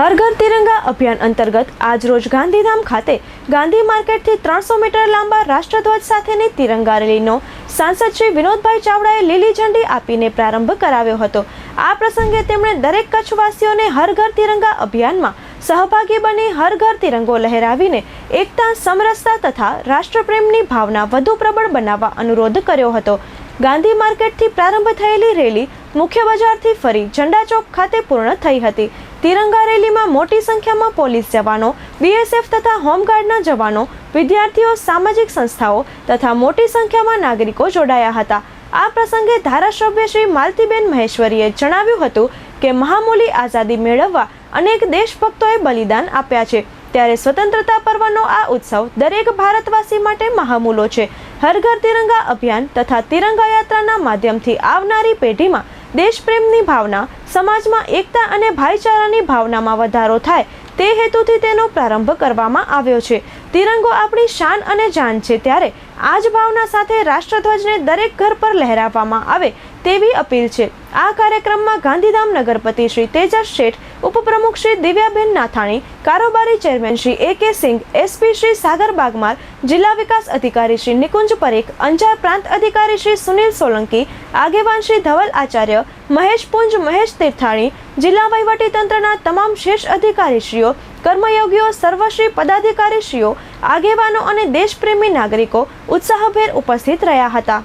હર ઘર તિરંગા અભિયાન અંતર્ગત આજરોજ ગાંધીધામ ખાતે ગાંધી માર્કેટથી ત્રણસો મીટર લાંબા રાષ્ટ્રધ્વજ સાથેની તિરંગા રેલીનો સાંસદ શ્રી વિનોદભાઈ ચાવડાએ લીલી ઝંડી આપીને પ્રારંભ કરાવ્યો હતો. આ પ્રસંગે તેમણે દરેક કચ્છવાસીઓને હર ઘર તિરંગા અભિયાનમાં સહભાગી બની હર ઘર તિરંગો લહેરાવીને એકતા, સમરસતા તથા રાષ્ટ્રપ્રેમની ભાવના વધુ પ્રબળ બનાવવા અનુરોધ કર્યો હતો. ગાંધી માર્કેટથી પ્રારંભ થયેલી રેલી મુખ્ય બજારથી ફરી ઝંડા ચોક ખાતે પૂર્ણ થઈ હતી. તિરંગા રેલીમાં મોટી સંખ્યામાં પોલીસ જવાનો બીએસએફ તથા હોમગાર્ડના જવાનો, વિદ્યાર્થીઓ, સામાજિક સંસ્થાઓ તથા મોટી સંખ્યામાં નાગરિકો જોડાયા હતા. આ પ્રસંગે ધારાસભ્ય શ્રી માલતીબેન મહેશ્વરીએ જણાવ્યું હતું કે મહામૂલી આઝાદી મેળવવા અનેક દેશભક્તોએ બલિદાન આપ્યા છે. ત્યારે સ્વતંત્રતા પર્વનો આ ઉત્સવ દરેક ભારતવાસી માટે મહામૂલો છે. હર ઘર તિરંગા અભિયાન તથા તિરંગા યાત્રાના માધ્યમથી આવનારી પેઢીમાં દેશપ્રેમની ભાવના, સમાજમાં એકતા અને ભાઈચારાની ભાવનામાં વધારો થાય, તે હેતુથી તેનો પ્રારંભ કરવામાં આવ્યો છે. તિરંગો આપણી શાન અને જાન છે, ત્યારે આ જ ભાવના સાથે રાષ્ટ્રધ્વજને દરેક ઘર પર લહેરાવવામાં આવે તેવી અપીલ છે. આ કાર્યક્રમમાં ગાંધીધામ નગરપતિ શ્રી તેજસ શેઠ, ઉપપ્રમુખ શ્રી દિવ્યાબેન નાથાણી, કારોબારી chairman Shri A K Singh, SP Shri Sagar Bagmar, જિલ્લા વિકાસ અધિકારી શ્રી નિકુંજ પરેખ, અંજાર પ્રાંત અધિકારી શ્રી સુનિલ સોલંકી, આગેવાન શ્રી ધવલ આચાર્ય, મહેશ પુંજ, મહેશ તીર્થાણી, જિલ્લા વહીવટી તંત્રના તમામ શેષ અધિકારીશ્રીઓ, કર્મયોગીઓ, સર્વશ્રી પદાધિકારીશ્રીઓ, આગેવાનો અને દેશપ્રેમી નાગરિકો ઉત્સાહભેર ઉપસ્થિત રહ્યા હતા.